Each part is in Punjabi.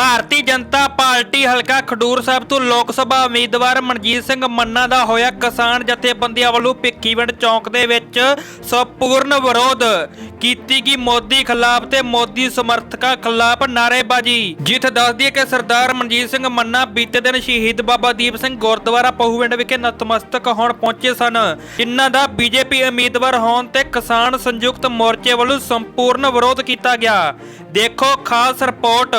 ਭਾਰਤੀ ਜਨਤਾ ਪਾਰਟੀ ਹਲਕਾ ਖਡੂਰ ਸਾਹਿਬ ਤੋਂ ਲੋਕ ਸਭਾ ਉਮੀਦਵਾਰ ਮਨਜੀਤ ਸਿੰਘ ਮੰਨਾ ਦਾ ਹੋਇਆ ਕਿਸਾਨ ਜਥੇਬੰਦੀਆਂ ਵੱਲੋਂ ਭਿੱਖੀਵਿੰਡ ਚੌਂਕ ਦੇ ਵਿੱਚ ਸੰਪੂਰਨ ਵਿਰੋਧ। ਕੀਤੀ ਗਈ ਮੋਦੀ ਖਿਲਾਫ ਤੇ ਮੋਦੀ ਸਮਰਥਕਾਂ ਖਿਲਾਫ ਨਾਅਰੇਬਾਜ਼ੀ। ਜਿੱਥੇ ਦੱਸਦੀ ਹੈ ਕਿ ਸਰਦਾਰ ਮਨਜੀਤ ਸਿੰਘ ਮੰਨਾ ਬੀਤੇ ਦਿਨ ਸ਼ਹੀਦ ਬਾਬਾ ਦੀਪ ਸਿੰਘ ਗੁਰਦੁਆਰਾ ਪਹੂਵਿੰਡ ਵਿਖੇ ਨਤਮਸਤਕ ਹੋਣ ਪਹੁੰਚੇ ਸਨ। ਜਿਨ੍ਹਾਂ ਦਾ ਬੀਜੇਪੀ ਉਮੀਦਵਾਰ ਹੋਣ ਤੇ ਕਿਸਾਨ ਸੰਯੁਕਤ ਮੋਰਚੇ ਵੱਲੋਂ ਸੰਪੂਰਨ ਵਿਰੋਧ ਕੀਤਾ ਗਿਆ। ਦੇਖੋ ਖਾਸ ਰਿਪੋਰਟ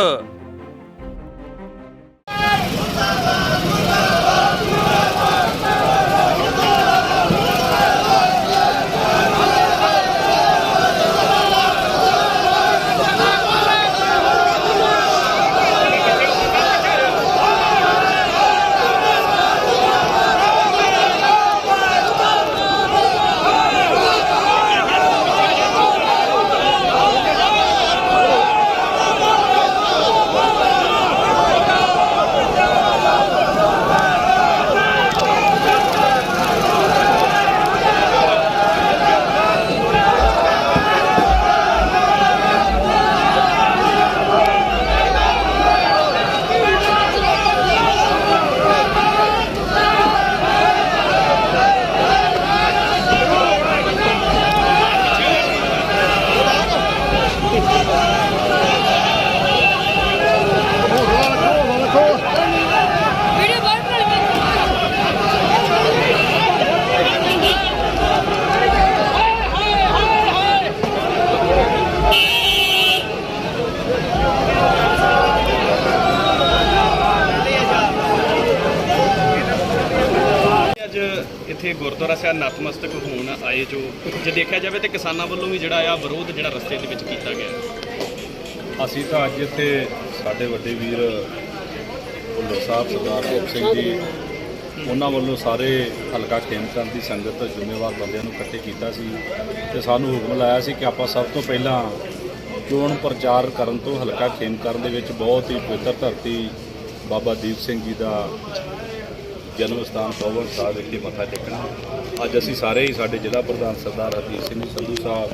ਵੀਡੀਓ ਬਾਹਰ ਬਣਾ ਲਈ ਅੱਜ ਇੱਥੇ ਗੁਰਦੁਆਰਾ ਸਾਹਿਬ ਨਤਮਸਤਕ ਹੋਣ ਆਏ ਜੋ, ਜੇ ਦੇਖਿਆ ਜਾਵੇ ਤੇ ਕਿਸਾਨਾਂ ਵੱਲੋਂ ਵੀ ਜਿਹੜਾ ਆ ਵਿਰੋਧ ਜਿਹੜਾ ਰਸਤੇ ਦੇ ਵਿੱਚ ਕੀਤਾ ਗਿਆ। ਅਸੀਂ ਤਾਂ ਅੱਜ ਇੱਥੇ ਸਾਡੇ ਵੱਡੇ ਵੀਰ ਭੁੱਲਰ ਸਾਹਿਬ, ਸਰਦਾਰ ਗੋਪ ਸਿੰਘ ਜੀ, ਉਹਨਾਂ ਵੱਲੋਂ ਸਾਰੇ ਹਲਕਾ ਖੇਮਕਰਨ ਦੀ ਸੰਗਤ ਜ਼ਿੰਮੇਵਾਰ ਬੰਦਿਆਂ ਨੂੰ ਇਕੱਠੇ ਕੀਤਾ ਸੀ ਤੇ ਸਾਨੂੰ ਹੁਕਮ ਲਾਇਆ ਸੀ ਕਿ ਆਪਾਂ ਸਭ ਤੋਂ ਪਹਿਲਾਂ ਚੋਣ ਪ੍ਰਚਾਰ ਕਰਨ ਤੋਂ ਹਲਕਾ ਖੇਮ ਕਰਨ ਦੇ ਵਿੱਚ ਬਹੁਤ ਹੀ ਪਵਿੱਤਰ ਧਰਤੀ ਬਾਬਾ ਦੀਪ ਸਿੰਘ ਜੀ ਦਾ ਜਨਮ ਸਥਾਨ ਪਵਨ ਸਾਹਿਬ ਵਿਖੇ ਮੱਥਾ ਟੇਕਣਾ। ਅੱਜ ਅਸੀਂ ਸਾਰੇ ਹੀ ਸਾਡੇ ਜ਼ਿਲ੍ਹਾ ਪ੍ਰਧਾਨ ਸਰਦਾਰ ਹਰਜੀਤ ਸਿੰਘ ਸੰਧੂ ਸਾਹਿਬ,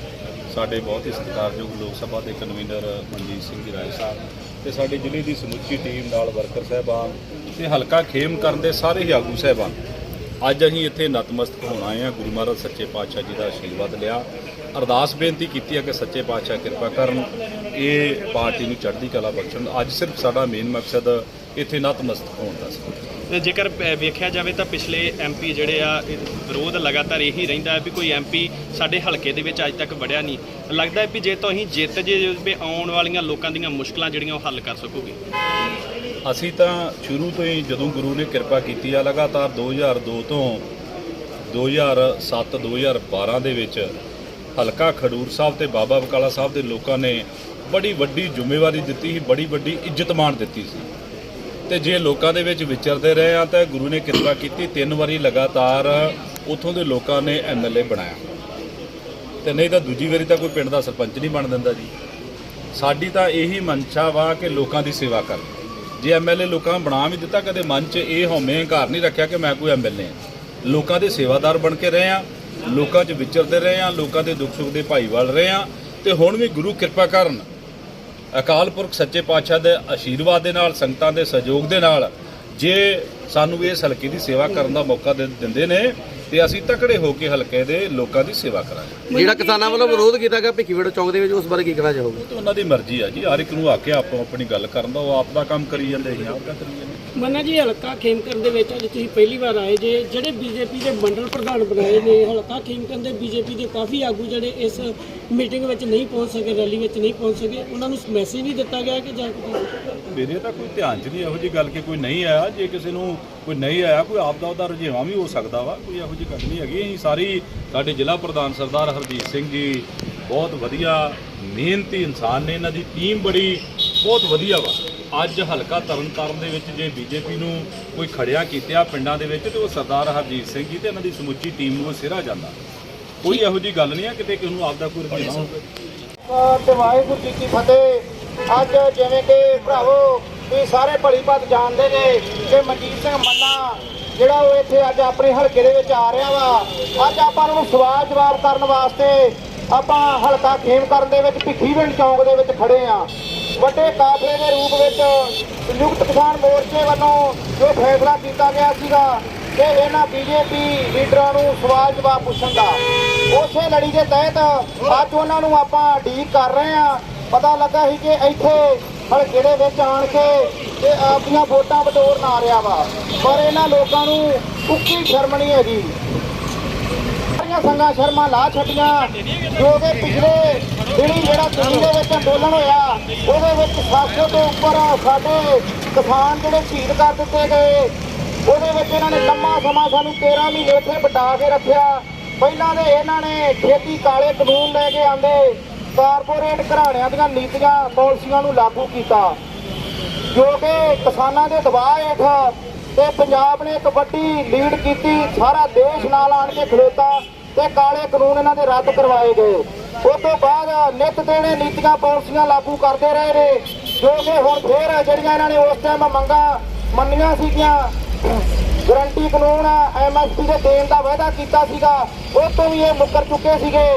ਸਾਡੇ ਬਹੁਤ ਹੀ ਸਤਿਕਾਰਯੋਗ ਲੋਕ ਸਭਾ ਦੇ ਕਨਵੀਨਰ ਮਨਜੀਤ ਸਿੰਘ ਜੀ ਰਾਏ ਸਾਹਿਬ ਤੇ ਸਾਡੇ ਜ਼ਿਲ੍ਹੇ ਦੀ ਸਮੁੱਚੀ ਟੀਮ ਨਾਲ ਵਰਕਰ ਸਾਹਿਬਾਨ ਤੇ ਹਲਕਾ ਖੇਮ ਕਰਨ ਦੇ ਸਾਰੇ ਹੀ ਆਗੂ ਸਾਹਿਬਾਨ। ਅੱਜ ਅਸੀਂ ਇੱਥੇ ਨਤਮਸਤਕ ਹੋਣ ਆਏ ਹਾਂ। ਗੁਰੂ ਮਹਾਰਾਜ ਸੱਚੇ ਪਾਤਸ਼ਾਹ ਜੀ ਦਾ ਆਸ਼ੀਰਵਾਦ ਲਿਆ। ਅਰਦਾਸ ਬੇਨਤੀ ਕੀਤੀ ਹੈ ਕਿ ਸੱਚੇ ਪਾਤਸ਼ਾਹ ਕਿਰਪਾ ਕਰਨ, ਇਹ ਪਾਰਟੀ ਨੂੰ ਚੜ੍ਹਦੀ ਕਲਾ ਬਖਸ਼ਣ। ਅੱਜ ਸਿਰਫ ਸਾਡਾ ਮੇਨ ਮਕਸਦ ਇੱਥੇ ਨਤਮਸਤਕ ਹੋਣ ਦਾ ਸੀ। ਜੇਕਰ ਵੇਖਿਆ ਜਾਵੇ ਤਾਂ ਪਿਛਲੇ ਐਮਪੀ ਜਿਹੜੇ ਆ ਵਿਰੋਧ ਲਗਾਤਾਰ ਇਹੀ ਰਹਿੰਦਾ ਹੈ ਵੀ ਕੋਈ ਐਮਪੀ ਸਾਡੇ ਹਲਕੇ ਦੇ ਵਿੱਚ ਅੱਜ ਤੱਕ ਵੜਿਆ ਨਹੀਂ। ਲੱਗਦਾ ਹੈ ਵੀ ਜੇ ਤੁਸੀਂ ਜਿੱਤ ਜੇ ਵੀ ਆਉਣ ਵਾਲੀਆਂ ਲੋਕਾਂ ਦੀਆਂ ਮੁਸ਼ਕਲਾਂ ਜਿਹੜੀਆਂ ਉਹ ਹੱਲ ਕਰ ਸਕੋਗੇ। ਅਸੀਂ ਤਾਂ ਸ਼ੁਰੂ ਤੋਂ ਹੀ ਜਦੋਂ ਗੁਰੂ ਨੇ ਕਿਰਪਾ ਕੀਤੀ ਆ, ਲਗਾਤਾਰ 2002 ਤੋਂ 2007 2012 ਦੇ ਵਿੱਚ ਹਲਕਾ ਖਡੂਰ ਸਾਹਿਬ ਤੇ ਬਾਬਾ ਬਕਾਲਾ ਸਾਹਿਬ ਦੇ ਲੋਕਾਂ ਨੇ ਬੜੀ ਵੱਡੀ ਜ਼ਿੰਮੇਵਾਰੀ ਦਿੱਤੀ ਸੀ, ਬੜੀ ਵੱਡੀ ਇੱਜ਼ਤ ਮਾਣ ਦਿੱਤੀ ਸੀ। ਤੇ ਜੇ ਲੋਕਾਂ ਦੇ ਵਿੱਚ ਵਿਚਰਦੇ ਰਹੇ ਆ ਤਾਂ ਗੁਰੂ ਨੇ ਕਿਰਪਾ ਕੀਤੀ, ਤਿੰਨ ਵਾਰੀ ਲਗਾਤਾਰ ਉਥੋਂ ਦੇ ਲੋਕਾਂ ਨੇ ਐਮਐਲਏ ਬਣਾਇਆ। ਤੇ ਨਹੀਂ ਤਾਂ ਦੂਜੀ ਵਾਰੀ ਤਾਂ ਕੋਈ ਪਿੰਡ ਦਾ ਸਰਪੰਚ ਨਹੀਂ ਬਣ ਦਿੰਦਾ ਜੀ। ਸਾਡੀ ਤਾਂ ਇਹੀ ਮਨਸ਼ਾ ਵਾ ਕਿ ਲੋਕਾਂ ਦੀ ਸੇਵਾ ਕਰ ਜੇ ਐਮਐਲਏ ਲੋਕਾਂ ਨੂੰ ਬਣਾ ਵੀ ਦਿੱਤਾ, ਕਦੇ ਮਨ 'ਚ ਇਹ ਹਉਮੈ ਘਰ ਨਹੀਂ ਰੱਖਿਆ ਕਿ ਮੈਂ ਕੋਈ ਐਮਐਲਏ ਹਾਂ ਲੋਕਾਂ ਦੇ ਸੇਵਾਦਾਰ ਬਣ ਕੇ ਰਹੇ ਆ, ਲੋਕਾਂ 'ਚ ਵਿਚਰਦੇ ਰਹੇ ਆ, ਲੋਕਾਂ ਦੇ ਦੁੱਖ ਸੁੱਖ ਦੇ ਭਾਈਵਾਲ ਰਹੇ ਆ। ਤੇ ਹੁਣ ਵੀ ਗੁਰੂ ਕਿਰਪਾ ਕਰਨ ਅਕਾਲ ਪੁਰਖ ਸੱਚੇ ਪਾਤਸ਼ਾਹ ਦੇ ਆਸ਼ੀਰਵਾਦ ਦੇ ਨਾਲ, ਸੰਗਤਾਂ ਦੇ ਸਹਿਯੋਗ ਦੇ ਨਾਲ, ਜੇ ਸਾਨੂੰ ਇਸ ਹਲਕੇ ਦੀ ਸੇਵਾ ਕਰਨ ਦਾ ਮੌਕਾ ਦੇ ਦਿੰਦੇ ਨੇ ਤੇ ਅਸੀਂ ਤਕੜੇ ਹੋ ਕੇ ਹਲਕੇ ਦੇ ਲੋਕਾਂ ਦੀ ਸੇਵਾ ਕਰਾਂਗੇ। ਜਿਹੜਾ ਕਿਸਾਨਾਂ ਵੱਲੋਂ ਵਿਰੋਧ ਕੀਤਾ ਗਿਆ ਭਿੱਖੀਵਿੰਡ ਚੌਂਕ ਦੇ ਵਿੱਚ ਉਸ ਬਾਰੇ ਕੀ ਕਹਿਣਾ ਚਾਹੋਗੇ ਤੇ ਉਹਨਾਂ ਦੀ ਮਰਜ਼ੀ ਆ ਜੀ ਹਰ ਇੱਕ ਨੂੰ ਆ ਕੇ ਆਪੋ ਆਪਣੀ ਗੱਲ ਕਰਨ ਦਾ ਉਹ ਆਪ ਦਾ ਕੰਮ ਕਰੀ ਜਾਂਦੇ ਅਸੀਂ ਆਪ ਦਾ ਕਰੀ ਜਾਂਦੇ ਮੰਨਾ ਜੀ ਹਲਕਾ ਖੇਮਕਰਨ ਦੇ ਵਿੱਚ ਅੱਜ ਤੁਸੀਂ ਪਹਿਲੀ ਵਾਰ ਆਏ ਜੇ ਜਿਹੜੇ ਬੀਜੇਪੀ ਦੇ ਮੰਡਲ ਪ੍ਰਧਾਨ ਬਣਾਏ ਨੇ ਹਲਕਾ ਖੇਮਕਰਨ ਦੇ ਬੀਜੇਪੀ ਦੇ ਕਾਫੀ ਆਗੂ ਜਿਹੜੇ ਇਸ ਮੀਟਿੰਗ ਵਿੱਚ ਨਹੀਂ ਪਹੁੰਚ ਸਕੇ ਰੈਲੀ ਵਿੱਚ ਨਹੀਂ ਪਹੁੰਚ ਸਕੇ ਉਹਨਾਂ ਨੂੰ ਮੈਸੇਜ ਨਹੀਂ ਦਿੱਤਾ ਗਿਆ ਕਿ ਜਾਂ ਕੋਈ ਮੇਰੇ ਤਾਂ ਕੋਈ ਧਿਆਨ 'ਚ ਨਹੀਂ ਇਹੋ ਜੀ ਗੱਲ ਕਿ ਕੋਈ ਨਹੀਂ ਆਇਆ ਜੇ ਕਿਸੇ ਨੂੰ ਕੋਈ ਨਹੀਂ ਆਇਆ, ਕੋਈ ਆਪ ਦਾ ਉਹਦਾ ਰੁਝੇਵਾਂ ਵੀ ਹੋ ਸਕਦਾ ਵਾ, ਕੋਈ ਇਹੋ ਜਿਹੀ ਗੱਲ ਨਹੀਂ ਹੈਗੀ। ਅਸੀਂ ਸਾਰੀ ਸਾਡੇ ਜ਼ਿਲ੍ਹਾ ਪ੍ਰਧਾਨ ਸਰਦਾਰ ਹਰਜੀਤ ਸਿੰਘ ਜੀ ਬਹੁਤ ਵਧੀਆ ਮਿਹਨਤੀ ਇਨਸਾਨ ਨੇ, ਇਹਨਾਂ ਦੀ ਟੀਮ ਬੜੀ ਬਹੁਤ ਵਧੀਆ ਵਾ। ਅੱਜ ਹਲਕਾ ਤਰਨਤਾਰਨ ਦੇ ਵਿੱਚ ਜੇ ਬੀਜੇਪੀ ਨੂੰ ਕੋਈ ਖੜਿਆ ਕੀਤਾ ਪਿੰਡਾਂ ਦੇ ਵਿੱਚ, ਤੇ ਉਹ ਸਰਦਾਰ ਹਰਜੀਤ ਸਿੰਘ ਜੀ ਤੇ ਇਹਨਾਂ ਦੀ ਸਮੁੱਚੀ ਟੀਮ ਨੂੰ ਸਿਹਰਾ ਜਾਂਦਾ। ਕੋਈ ਇਹੋ ਜੀ ਗੱਲ ਨਹੀਂ ਆ, ਕਿਤੇ ਕਿਸੇ ਨੂੰ ਆਪਦਾ ਕੋਈ ਰੁਝੇਵਾਂ ਹੋਵੇ। ਤੇ ਵਾਹਿਗੁਰੂ ਜੀ ਕੀ ਫਤਿਹ। ਅੱਜ ਜਿਵੇਂ ਕਿ ਭਰਾਵੋ ਵੀ ਸਾਰੇ ਭਲੀਪਤ ਜਾਣਦੇ ਨੇ ਕਿ ਮਨਜੀਤ ਸਿੰਘ ਮੰਨਾ, ਜਿਹੜਾ ਉਹ ਇੱਥੇ ਅੱਜ ਆਪਣੇ ਹਲਕੇ ਦੇ ਵਿੱਚ ਆ ਰਿਹਾ ਵਾ। ਅੱਜ ਆਪਾਂ ਨੂੰ ਸਵਾਲ ਜਵਾਬ ਕਰਨ ਵਾਸਤੇ ਆਪਾਂ ਹਲਕਾ ਖੇਮ ਕਰਨ ਦੇ ਵਿੱਚ ਭਿੱਖੀਵਿੰਡ ਚੌਂਕ ਦੇ ਵਿੱਚ ਖੜੇ ਆ। ਵੱਡੇ ਕਾਫਲੇ ਦੇ ਰੂਪ ਵਿੱਚ ਸੰਯੁਕਤ ਕਿਸਾਨ ਮੋਰਚੇ ਵੱਲੋਂ ਜੋ ਫੈਸਲਾ ਕੀਤਾ ਗਿਆ ਸੀਗਾ ਕਿ ਇਹਨਾਂ ਬੀਜੇਪੀ ਲੀਡਰਾਂ ਨੂੰ ਸਵਾਲ ਜਵਾਬ ਪੁੱਛਣ ਦਾ। ਉਸੇ ਲੜੀ ਦੇ ਤਹਿਤ ਅੱਜ ਉਹਨਾਂ ਨੂੰ ਆਪਾਂ ਡੀਕ ਕਰ ਰਹੇ ਆ। ਪਤਾ ਲੱਗਾ ਸੀ ਕਿ ਇੱਥੇ ਹਲਕੇ ਦੇ ਵਿੱਚ ਆਣ ਕੇ ਤੇ ਆਪਣੀਆਂ ਵੋਟਾਂ ਬਟੋਰਨ ਆ ਰਿਹਾ ਵਾ, ਪਰ ਇਹਨਾਂ ਲੋਕਾਂ ਨੂੰ ਉੱਕੀ ਸ਼ਰਮ ਨਹੀਂ ਹੈਗੀ। ਸਾਰੀਆਂ ਸੰਗਾਂ ਸ਼ਰਮਾਂ ਲਾ ਛੱਡੀਆਂ, ਜੋ ਕਿ ਪਿਛਲੇ ਦਿਨੀ ਜਿਹੜਾ ਦਿੱਲੀ ਦੇ ਵਿੱਚ ਅੰਦੋਲਨ ਹੋਇਆ, ਉਹਦੇ ਵਿੱਚ 700 ਤੋਂ ਉੱਪਰ ਸਾਡੇ ਕਿਸਾਨ ਜਿਹੜੇ ਸ਼ਹੀਦ ਕਰ ਦਿੱਤੇ ਗਏ, ਉਹਦੇ ਵਿੱਚ ਇਹਨਾਂ ਨੇ ਲੰਮਾ ਸਮਾਂ ਸਾਨੂੰ 13 ਮਹੀਨੇ ਇੱਥੇ ਬਟਾ ਕੇ ਰੱਖਿਆ। ਪਹਿਲਾਂ ਦੇ ਇਹਨਾਂ ਨੇ ਖੇਤੀ ਕਾਲੇ ਕਾਨੂੰਨ ਲੈ ਕੇ ਆਂਦੇ ਕਾਰਪੋਰੇਟ ਘਰਾਣਿਆਂ ਦੀਆਂ ਨੀਤੀਆਂ ਪਾਲਿਸੀਆਂ ਨੂੰ ਲਾਗੂ ਕੀਤਾ। ਜੋ ਕਿ ਕਿਸਾਨਾਂ ਦੇ ਦਬਾਅ ਹੇਠ ਤੇ ਪੰਜਾਬ ਨੇ ਇੱਕ ਵੱਡੀ ਲੀਡ ਕੀਤੀ, ਸਾਰਾ ਦੇਸ਼ ਨਾਲ ਆਣ ਕੇ ਖਲੋਤਾ ਤੇ ਕਾਲੇ ਕਾਨੂੰਨ ਇਹਨਾਂ ਦੇ ਰੱਦ ਕਰਵਾਏ ਗਏ। ਉਸ ਤੋਂ ਬਾਅਦ ਨਿਤ ਦੇਣੇ ਨੀਤੀਆਂ ਪਾਲਿਸੀਆਂ ਲਾਗੂ ਕਰਦੇ ਰਹੇ ਨੇ, ਜੋ ਕਿ ਹੁਣ ਫੇਰ ਜਿਹੜੀਆਂ ਇਹਨਾਂ ਨੇ ਉਸ ਟਾਈਮ ਮੰਗਾਂ ਮੰਨੀਆਂ ਸੀਗੀਆਂ। ਗਰੰਟੀ ਕਾਨੂੰਨ ਐਮਐਸਪੀ ਦੇ ਦੇਣ ਦਾ ਵਾਅਦਾ ਕੀਤਾ ਸੀਗਾ ਉਹ ਤੋਂ ਵੀ ਇਹ ਮੁੱਕਰ ਚੁੱਕੇ ਸੀਗੇ।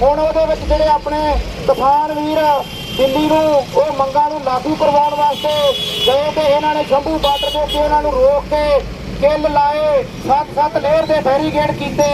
ਹੁਣ ਉਹਦੇ ਵਿੱਚ ਜਿਹੜੇ ਆਪਣੇ ਕਿਸਾਨ ਵੀਰ ਦਿੱਲੀ ਨੂੰ, ਉਹ ਮੰਗਾਂ ਨੂੰ ਲਾਗੂ ਕਰਵਾਉਣ ਵਾਸਤੇ ਗਏ ਤੇ ਇਹਨਾਂ ਨੇ ਸ਼ੰਭੂ ਬਾਰਡਰ ਦੇ ਉੱਤੇ ਉਹਨਾਂ ਨੂੰ ਰੋਕ ਕੇ ਕਿੱਲ ਲਾਏ ਸੱਤ ਸੱਤ ਲੇਅਰ ਦੇ ਬੈਰੀਗੇਡ ਕੀਤੇ।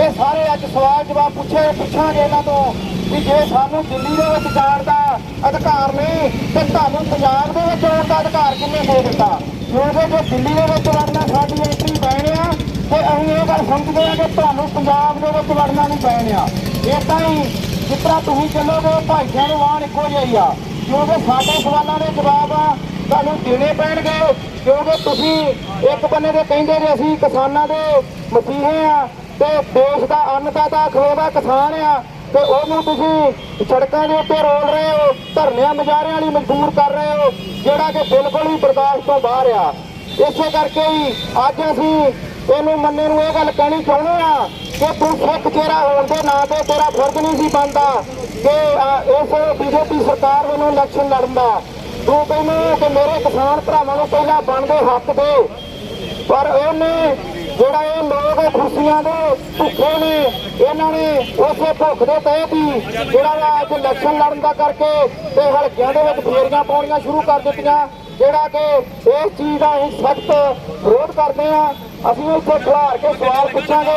ਇਹ ਸਾਰੇ ਅੱਜ ਸਵਾਲ ਜਵਾਬ ਪੁੱਛੇ, ਪੁੱਛਾਂਗੇ ਇਹਨਾਂ ਤੋਂ ਵੀ ਜੇ ਸਾਨੂੰ ਦਿੱਲੀ ਦੇ ਵਿੱਚ ਜਾਣ ਦਾ ਅਧਿਕਾਰ ਨਹੀਂ, ਤੇ ਤੁਹਾਨੂੰ ਪੰਜਾਬ ਦੇ ਵਿੱਚ ਆਉਣ ਦਾ ਅਧਿਕਾਰ ਕਿੰਨੇ ਦੇ ਦਿੱਤਾ? ਕਿਉਂਕਿ ਜੇ ਦਿੱਲੀ ਦੇ ਵਿੱਚ ਵੜਨਾ ਸਾਡੀ ਐਂਟਰੀ ਪੈਣ ਆ, ਤੇ ਅਸੀਂ ਇਹ ਗੱਲ ਸਮਝਦੇ ਹਾਂ ਕਿ ਤੁਹਾਨੂੰ ਪੰਜਾਬ ਦੇ ਵਿੱਚ ਵੜਨਾ ਨਹੀਂ ਪੈਣਿਆ। ਇਦਾਂ ਹੀ ਜਿਸ ਤਰ੍ਹਾਂ ਤੁਸੀਂ ਚੱਲੋਗੇ, ਭਾਈਆਂ ਨੂੰ ਵਾਣ ਇੱਕੋ ਜਿਹੀ ਆ। ਕਿਉਂਕਿ ਸਾਡੇ ਸਵਾਲਾਂ ਦੇ ਜਵਾਬ ਆ ਤੁਹਾਨੂੰ ਦੇਣੇ ਪੈਣਗੇ। ਕਿਉਂਕਿ ਤੁਸੀਂ ਇੱਕ ਬੰਨੇ ਦੇ ਕਹਿੰਦੇ ਜੇ ਅਸੀਂ ਕਿਸਾਨਾਂ ਦੇ ਮਸੀਹੇ ਆ ਤੇ ਦੇਸ਼ ਦਾ ਅੰਨਦਾਤਾ ਖਲੋਦਾ ਕਿਸਾਨ ਆ ਤੇ ਉਹਨੂੰ ਤੁਸੀਂ ਸੜਕਾਂ ਦੇ ਉੱਤੇ ਰੋਲ ਰਹੇ ਹੋ, ਧਰਨਿਆਂ ਮੁਜ਼ਾਹਰਿਆਂ ਲਈ ਮਜਬੂਰ ਕਰ ਰਹੇ ਹੋ, ਜਿਹੜਾ ਕਿ ਬਿਲਕੁਲ ਹੀ ਬਰਦਾਸ਼ਤ ਤੋਂ ਬਾਹਰ ਆ। ਇਸੇ ਕਰਕੇ ਹੀ ਅੱਜ ਅਸੀਂ ਇਹਨੂੰ ਮੰਨੇ ਨੂੰ ਇਹ ਗੱਲ ਕਹਿਣੀ ਚਾਹੁੰਦੇ ਆ ਕਿ ਤੂੰ ਸਿੱਖ ਚਿਹਰਾ ਹੋਣ ਦੇ ਨਾਂ ਤੇ ਤੇਰਾ ਫਰਜ਼ ਨਹੀਂ ਸੀ ਬਣਦਾ ਕਿ ਇਸ ਬੀਜੇਪੀ ਸਰਕਾਰ ਵੱਲੋਂ ਇਲੈਕਸ਼ਨ ਲੜਨ ਦਾ। ਤੂੰ ਕਹਿੰਦੇ ਕਿ ਮੇਰੇ ਕਿਸਾਨ ਭਰਾਵਾਂ ਨੂੰ ਪਹਿਲਾਂ ਬਣਦੇ ਹੱਕ ਦੇ, ਪਰ ਉਹਨੇ ਜਿਹੜਾ ਇਹ ਲੋਕ ਖੁਸ਼ੀਆਂ ਦੇ ਭੁੱਖੇ ਨੇ, ਇਹਨਾਂ ਨੇ ਉਸੇ ਭੁੱਖ ਦੇ ਤਹਿਤ ਹੀ ਜਿਹੜਾ ਵਾ ਅੱਜ ਇਲੈਕਸ਼ਨ ਲੜਨ ਦਾ ਕਰਕੇ ਤੇ ਹਲਕਿਆਂ ਦੇ ਵਿੱਚ ਫੇਰੀਆਂ ਪਾਉਣੀਆਂ ਸ਼ੁਰੂ ਕਰ ਦਿੱਤੀਆਂ, ਜਿਹੜਾ ਕਿ ਇਸ ਚੀਜ਼ ਦਾ ਅਸੀਂ ਸਖਤ ਵਿਰੋਧ ਕਰਦੇ ਆ ਅਸੀਂ ਇੱਥੇ ਖਿਲਾਰ ਕੇ ਸਵਾਲ ਪੁੱਛਾਂਗੇ।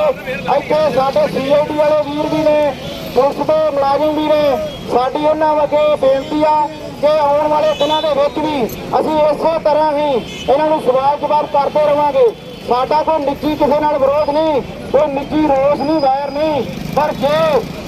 ਇੱਥੇ ਸਾਡੇ ਸੀਆਈਡੀ ਵਾਲੇ ਵੀਰ ਵੀ ਨੇ, ਪੁਲਿਸ ਦੇ ਮੁਲਾਜ਼ਮ ਵੀ ਨੇ। ਸਾਡੀ ਉਹਨਾਂ ਅੱਗੇ ਬੇਨਤੀ ਆ ਕਿ ਆਉਣ ਵਾਲੇ ਦਿਨਾਂ ਦੇ ਵਿੱਚ ਵੀ ਅਸੀਂ ਇਸੇ ਤਰ੍ਹਾਂ ਹੀ ਇਹਨਾਂ ਨੂੰ ਸਵਾਲ ਜਵਾਬ ਕਰਦੇ ਰਵਾਂਗੇ। ਸਾਡਾ ਕੋਈ ਨਿੱਜੀ ਕਿਸੇ ਨਾਲ ਵਿਰੋਧ ਨਹੀਂ, ਕੋਈ ਨਿੱਜੀ ਰੋਸ ਨਹੀਂ ਵਾਇਰ ਨਹੀਂ। ਪਰ ਜੇ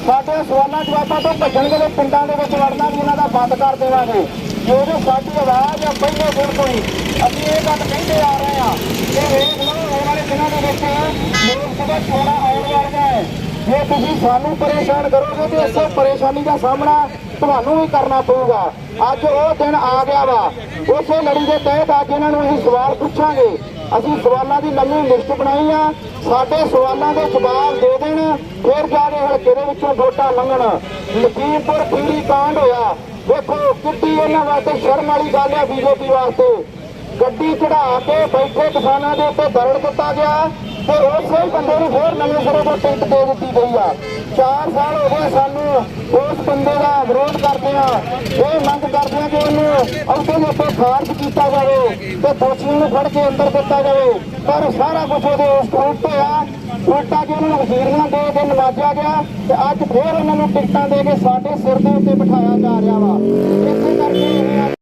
ਸਾਡੇ ਸਵਾਲਾਂ ਜਵਾਬਾਂ ਤੋਂ ਭੱਜਣਗੇ ਤੇ ਪਿੰਡਾਂ ਦੇ ਵਿੱਚ ਵੜਨਾ ਵੀ ਇਹਨਾਂ ਦਾ ਬੰਦ ਕਰ ਦੇਵਾਂਗੇ। ਕਿਉਂਕਿ ਸਾਡੀ ਆਵਾਜ਼ ਆ ਪਹਿਲੇ ਦਿਨ ਤੋਂ ਹੀ ਅਸੀਂ ਇਹ ਗੱਲ ਕਹਿੰਦੇ ਆ ਰਹੇ ਹਾਂ ਕਿ ਵੇਖ ਲਓ ਆਉਣ ਵਾਲੇ ਦਿਨਾਂ ਦੇ ਵਿੱਚ ਲੋਕ ਸਭਾ ਚੋਣਾਂ ਆਉਣ ਵਾਲੀਆਂ ਹੈ। ਜੇ ਤੁਸੀਂ ਸਾਨੂੰ ਪਰੇਸ਼ਾਨ ਕਰੋਗੇ ਤੇ ਇਸੇ ਪਰੇਸ਼ਾਨੀ ਦਾ ਸਾਹਮਣਾ ਤੁਹਾਨੂੰ ਵੀ ਕਰਨਾ ਪਊਗਾ। ਅੱਜ ਉਹ ਦਿਨ ਆ ਗਿਆ ਵਾ। ਉਸੇ ਲੜੀ ਦੇ ਤਹਿਤ ਅੱਜ ਇਹਨਾਂ ਨੂੰ ਅਸੀਂ ਸਵਾਲ ਪੁੱਛਾਂਗੇ। ਅਸੀਂ ਸਵਾਲਾਂ ਦੀ ਲੰਮੀ ਲਿਸਟ ਬਣਾਈ ਆ। ਸਾਡੇ ਸਵਾਲਾਂ ਦੇ ਜਵਾਬ ਦੇ ਦੇਣ। ਫਿਰ ਜਾ ਕੇ ਹਲਕੇ ਦੇ ਵਿੱਚੋਂ ਵੋਟਾਂ ਲੰਘਣ ਲਖੀਮਪੁਰ ਖੀਰੀ ਕਾਂਡ ਹੋਇਆ। ਦੇਖੋ ਕਿੱਡੀ ਇਹਨਾਂ ਵਾਸਤੇ ਸ਼ਰਮ ਵਾਲੀ ਗੱਲ ਹੈ ਬੀਜੇਪੀ ਵਾਸਤੇ। ਗੱਡੀ ਚੜਾ ਕੇ ਬੈਠੇ ਕਿਸਾਨਾਂ ਦੇ ਉੱਤੇ ਦਰੜ ਦਿੱਤਾ ਗਿਆ ਤੇ ਉਸੇ ਬੰਦੇ ਨੂੰ ਹੋਰ ਨਵੇਂ ਸਿਰੇ ਤੋਂ ਟਿਕਟ ਦੇ ਦਿੱਤੀ ਗਈ ਆ। 4 ਸਾਲ ਹੋ ਗਏ ਸਾਨੂੰ ਉਸ ਬੰਦੇ ਦਾ ਵਿਰੋਧ ਕਰਦੇ ਆ। ਇਹ ਮੰਗ ਕਰਦੇ ਆ ਕਿ ਉਹਨੂੰ ਅਹੁਦੇ ਦੇ ਉੱਤੇ ਖਾਰਜ ਕੀਤਾ ਜਾਵੇ ਤੇ ਦੋਸ਼ੀਆਂ ਨੂੰ ਫੜ ਕੇ ਅੰਦਰ ਦਿੱਤਾ ਜਾਵੇ। ਪਰ ਸਾਰਾ ਕੁਝ ਉਹਦੇ ਉਸ ਉਲਟ ਆ। ਉਲਟਾ ਕੇ ਉਹਨਾਂ ਨੂੰ ਵਜ਼ੀਰੀਆਂ ਦੇ ਕੇ ਨਵਾਜਿਆ ਗਿਆ ਤੇ ਅੱਜ ਫੇਰ ਉਹਨਾਂ ਨੂੰ ਟਿਕਟਾਂ ਦੇ ਕੇ ਸਾਡੇ ਸਿਰ ਦੇ ਉੱਤੇ ਬਿਠਾਇਆ ਜਾ ਰਿਹਾ ਵਾ। ਇਸੇ ਕਰਕੇ